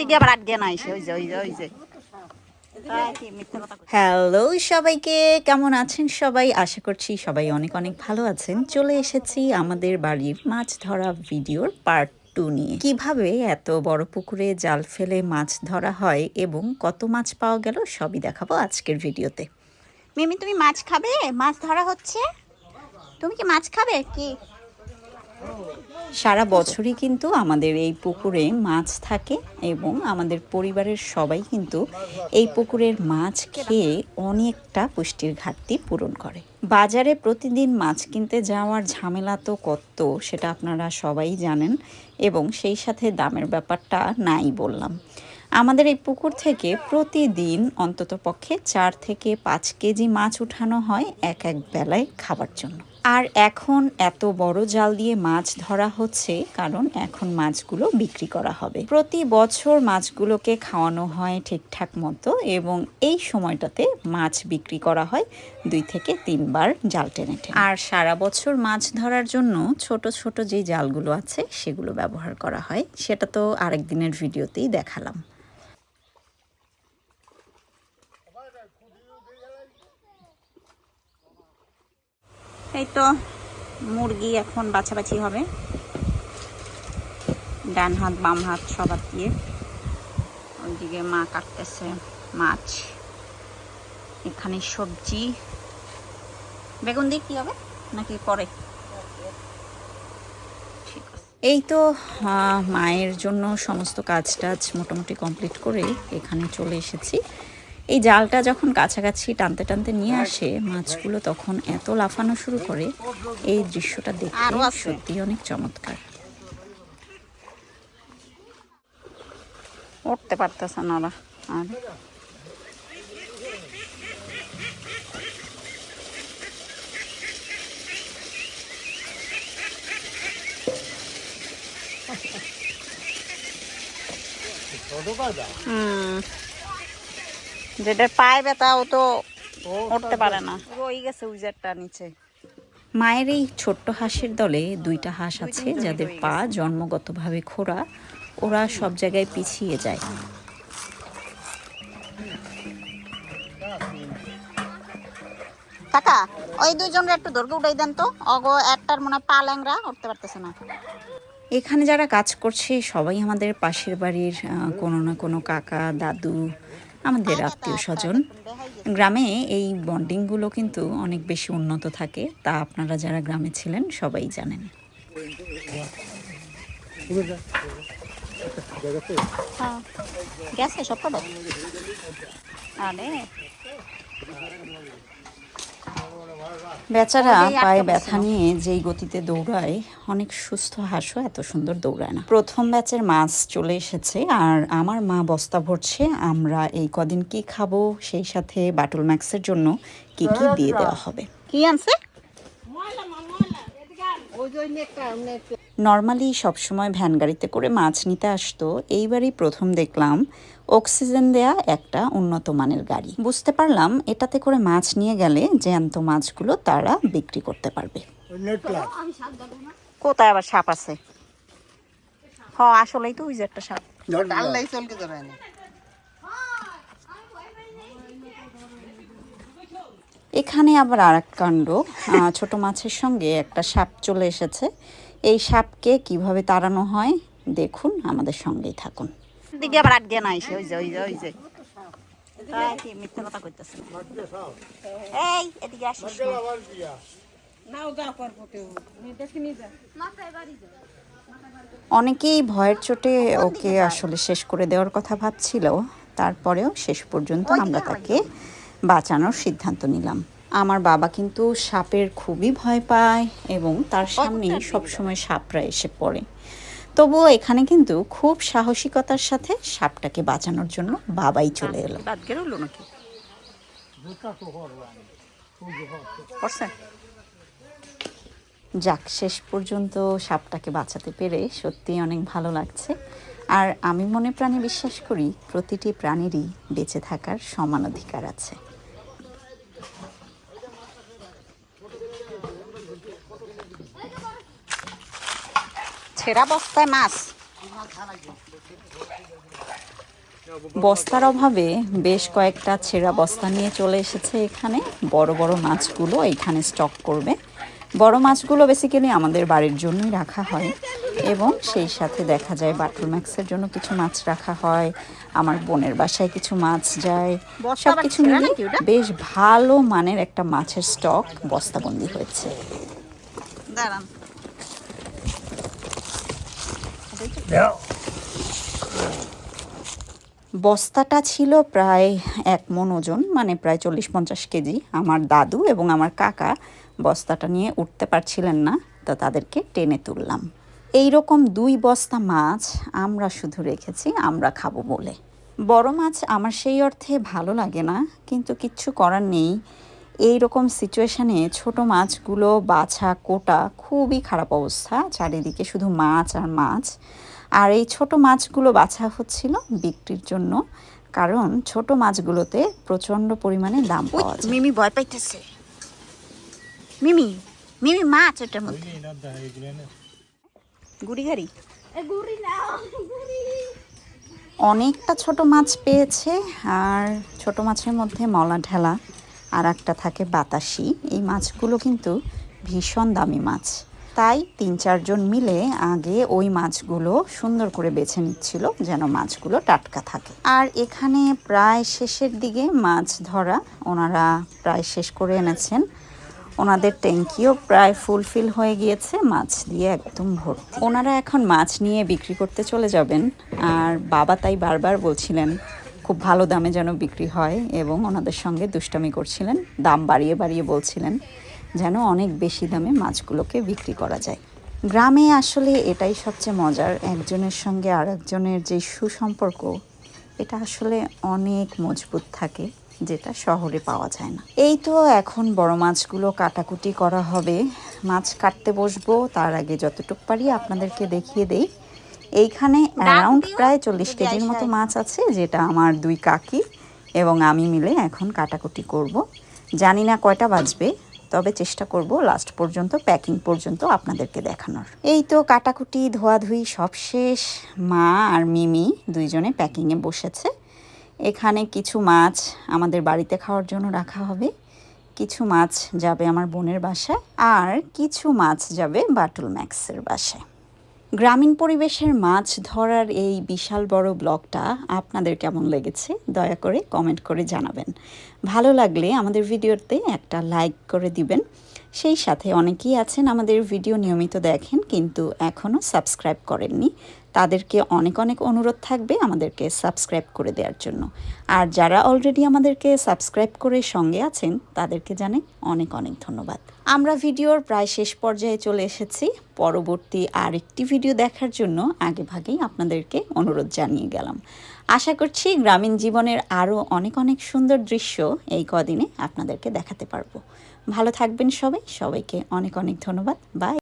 দিকে আবার আট না এসে ওই যে যে যে। হ্যালো সবাইকে কেমন আছেন সবাই? আশা করছি সবাই অনেক অনেক ভালো আছেন। চলে এসেছি আমাদের বাড়ির মাছ ধরা ভিডিওর পার্ট টু নিয়ে। কীভাবে এত বড় পুকুরে জাল ফেলে মাছ ধরা হয় এবং কত মাছ পাওয়া গেল সবই দেখাবো আজকের ভিডিওতে। মিমি তুমি মাছ খাবে? মাছ ধরা হচ্ছে? তুমি কি মাছ খাবে? কি? সারা বছরই কিন্তু আমাদের এই পুকুরে মাছ থাকে এবং আমাদের পরিবারের সবাই কিন্তু এই পুকুরের মাছ খেয়ে অনেকটা পুষ্টির ঘাটতি পূরণ করে। বাজারে প্রতিদিন মাছ কিনতে যাওয়ার ঝামেলা তো কত, সেটা আপনারা সবাই জানেন এবং সেই সাথে দামের ব্যাপারটা নাই বললাম। আমাদের এই পুকুর থেকে প্রতিদিন অন্তত পক্ষে চার থেকে পাঁচ কেজি মাছ উঠানো হয় এক এক বেলায় খাবার জন্য। আর এখন এত বড় জাল দিয়ে মাছ ধরা হচ্ছে, কারণ এখন মাছগুলো বিক্রি করা হবে। প্রতি বছর মাছগুলোকে খাওয়ানো হয় ঠিকঠাক মতো এবং এই সময়টাতে মাছ বিক্রি করা হয় দুই থেকে তিনবার জাল টেনে। আর সারা বছর মাছ ধরার জন্য ছোট ছোট যে জালগুলো আছে সেগুলো ব্যবহার করা হয়। সেটা তো আরেক দিনের ভিডিওতেই দেখালাম। এই তো মুরগি এখন বাছাবাছি হবে। ডান হাত, বাম হাত সবার দিয়ে। ওইদিকে মা কাটতেছে মাছ। এখানে সবজি। বেগুন দিয়ে কি হবে? নাকি পরে? এই তো মায়ের জন্য সমস্ত কাজ টাজ মোটামুটি কমপ্লিট করে এখানে চলে এসেছি। এই জালটা যখন কাছাকাছি টানতে টানতে নিয়ে আসে মাছগুলো তখন এত লাফানো শুরু করে এই দৃশ্যটা দেখতে সত্যি অনেক চমৎকার। উঠতে পারতেছে না ওরা আর হুম। যেটা পায় ব্যথা ও তো উঠতে পারে না। রই গেছে উজারটা নিচে। মায়ের এই ছোট্ট হাঁসের দলে দুইটা হাঁস আছে যাদের পা জন্মগতভাবে খোড়া ওরা সব জায়গায় পিছিয়ে যায়। কাকা ওই দুইজনের একটু দৈর্ঘ্য উঠাই দেন তো। অগো একটার মনে পা ল্যাংরা উঠতে পারতেছে না। এখানে যারা কাজ করছে সবাই আমাদের পাশের বাড়ির কোনো না কোনো কাকা দাদু আমাদের আত্মীয় স্বজন। গ্রামে এই বন্ডিংগুলো কিন্তু অনেক বেশি উন্নত থাকে তা আপনারা যারা গ্রামে ছিলেন সবাই জানেন। হ্যাঁ গেছে সব আরে। বেচারা পায়ে ব্যথা নিয়ে যেই গতিতে দৌড়ায় অনেক সুস্থ হাঁসও এত সুন্দর দৌড়ায় না। প্রথম ব্যাচের মাছ চলে এসেছে আর আমার মা বস্তা ভরছে আমরা এই কদিন কি খাব সেই সাথে বাটল ম্যাক্সের জন্য কি কি দিয়ে দেওয়া হবে। কি আনছে? নর্মালি সবসময় ভ্যান গাড়িতে করে মাছ নিতে আসতো। এইবারই প্রথম দেখলাম অক্সিজেন দেয়া একটা উন্নত মানের গাড়ি। বুঝতে পারলাম এটাতে করে মাছ নিয়ে গেলে জ্যান্ত মাছগুলো তারা বিক্রি করতে পারবে। কোথায় আবার সাপ আছে? হ আসলেই তো ওই যে একটা সাপ। এখানে আবার আর এক কাণ্ড ছোট মাছের সঙ্গে একটা সাপ চলে এসেছে। এই সাপকে কীভাবে তাড়ানো হয় দেখুন আমাদের সঙ্গেই থাকুন। দিকে আবার দিয়ে না এসে ওই যে ওই যে ওই যে। মিথ্যা কথা কইতেছে এই এদিকে আসিস অনেকেই ভয়ের চোটে ওকে আসলে শেষ করে দেওয়ার কথা ভাবছিল। তারপরেও শেষ পর্যন্ত আমরা তাকে বাঁচানোর সিদ্ধান্ত নিলাম। আমার বাবা কিন্তু সাপের খুবই ভয় পায় এবং তার সামনেই সবসময় সাপরা এসে পড়ে। তবুও এখানে কিন্তু খুব সাহসিকতার সাথে সাপটাকে বাঁচানোর জন্য বাবাই চলে এলো। নাকি? যাক শেষ পর্যন্ত সাপটাকে বাঁচাতে পেরে সত্যি অনেক ভালো লাগছে। আর আমি মনে প্রাণে বিশ্বাস করি প্রতিটি প্রাণীরই বেঁচে থাকার সমান অধিকার আছে। ছেঁড়া বস্তায় মাছ। বস্তার অভাবে বেশ কয়েকটা ছেঁড়া বস্তা নিয়ে চলে এসেছে এখানে। বড় বড় মাছগুলো এখানে স্টক করবে। বড় মাছগুলো বেসিক্যালি আমাদের বাড়ির জন্যই রাখা হয় এবং সেই সাথে দেখা যায় বাটল ম্যাক্সের জন্য কিছু মাছ রাখা হয় আমার বোনের বাসায় কিছু মাছ যায়। সব কিছু ছেঁড়া মিলে বেশ ভালো মানের একটা মাছের স্টক বস্তাবন্দি হয়েছে। দাঁড়ান। বস্তাটা ছিল প্রায় এক মন ওজন মানে প্রায় চল্লিশ পঞ্চাশ কেজি। আমার দাদু এবং আমার কাকা বস্তাটা নিয়ে উঠতে পারছিলেন না, তো তাদেরকে টেনে তুললাম। এই রকম দুই বস্তা মাছ আমরা শুধু রেখেছি, আমরা খাব বলে। বড় মাছ আমার সেই অর্থে ভালো লাগে না, কিন্তু কিচ্ছু করার নেই। এই রকম সিচুয়েশনে ছোট মাছগুলো বাছা কোটা খুবই খারাপ অবস্থা। চারিদিকে শুধু মাছ আর মাছ। আর এই ছোট মাছগুলো বাছা হচ্ছিল বিক্রির জন্য। কারণ ছোট মাছগুলোতে প্রচণ্ড পরিমাণে দাম পাওয়া যায়। মিমি ভয় পাইতেছে। মিমি মিমি মাছ ওটার মধ্যে। গুড়ি গাড়ি। অনেকটা ছোট মাছ পেয়েছে আর ছোট মাছের মধ্যে মলা ঢেলা। আর একটা থাকে বাতাসি। এই মাছগুলো কিন্তু ভীষণ দামি মাছ। তাই তিন, চারজন মিলে আগে ওই মাছগুলো সুন্দর করে বেছে নিচ্ছিল যেন মাছগুলো টাটকা থাকে। আর এখানে প্রায় শেষের দিকে মাছ ধরা ওনারা প্রায় শেষ করে এনেছেন। ওনাদের ট্যাঙ্কিও প্রায় ফুলফিল হয়ে গিয়েছে, মাছ দিয়ে একদম ভর্তি। ওনারা এখন মাছ নিয়ে বিক্রি করতে চলে যাবেন। আর বাবা তাই বারবার বলছিলেন খুব ভালো দামে যেন বিক্রি হয় এবং ওনাদের সঙ্গে দুষ্টামি করছিলেন, দাম বাড়িয়ে বাড়িয়ে বলছিলেন যেন অনেক বেশি দামে মাছগুলোকে বিক্রি করা যায়। গ্রামে আসলে এটাই সবচেয়ে মজার, একজনের সঙ্গে আর একজনের যে সুসম্পর্ক, এটা আসলে অনেক মজবুত থাকে, যেটা শহরে পাওয়া যায় না। এই তো এখন বড় মাছগুলো কাটাকুটি করা হবে। মাছ কাটতে বসবো, তার আগে যতটুক পারি আপনাদেরকে দেখিয়ে দেই। এইখানে অ্যারাউন্ড প্রায় চল্লিশ কেজির মতো মাছ আছে যেটা আমার দুই কাকি এবং আমি মিলে এখন কাটাকুটি করব। জানি না কয়টা বাজবে তবে চেষ্টা করব লাস্ট পর্যন্ত প্যাকিং পর্যন্ত আপনাদেরকে দেখানোর। এই তো কাটাকুটি ধোয়াধুয়ি সব শেষ। মা আর মিমি দুইজনে প্যাকিংয়ে বসেছে। এখানে কিছু মাছ আমাদের বাড়িতে খাওয়ার জন্য রাখা হবে। কিছু মাছ যাবে আমার বোনের বাসায় আর কিছু মাছ যাবে বাটুল ম্যাক্সের বাসায়। গ্রামীণ পরিবেশের মাছ ধরার এই বিশাল বড় ব্লগটা আপনাদের কেমন লেগেছে দয়া করে কমেন্ট করে জানাবেন। ভালো লাগলে আমাদের ভিডিওতে একটা লাইক করে দিবেন। সেই সাথে অনেকেই আছেন আমাদের ভিডিও নিয়মিত দেখেন কিন্তু এখনও সাবস্ক্রাইব করেননি। তাদেরকে অনেক অনেক অনুরোধ থাকবে আমাদেরকে সাবস্ক্রাইব করে দেওয়ার জন্য। আর যারা অলরেডি আমাদেরকে সাবস্ক্রাইব করে সঙ্গে আছেন, তাদেরকে জানাই অনেক অনেক ধন্যবাদ। আমরা ভিডিওর প্রায় শেষ পর্যায়ে চলে এসেছি। পরবর্তী আরেকটি ভিডিও দেখার জন্য আগে ভাগেই আপনাদেরকে অনুরোধ জানিয়ে গেলাম। আশা করছি গ্রামীণ জীবনের আরও অনেক অনেক সুন্দর দৃশ্য এই কদিনে আপনাদেরকে দেখাতে পারব। ভালো থাকবেন সবাই। সবাইকে অনেক অনেক ধন্যবাদ। বাই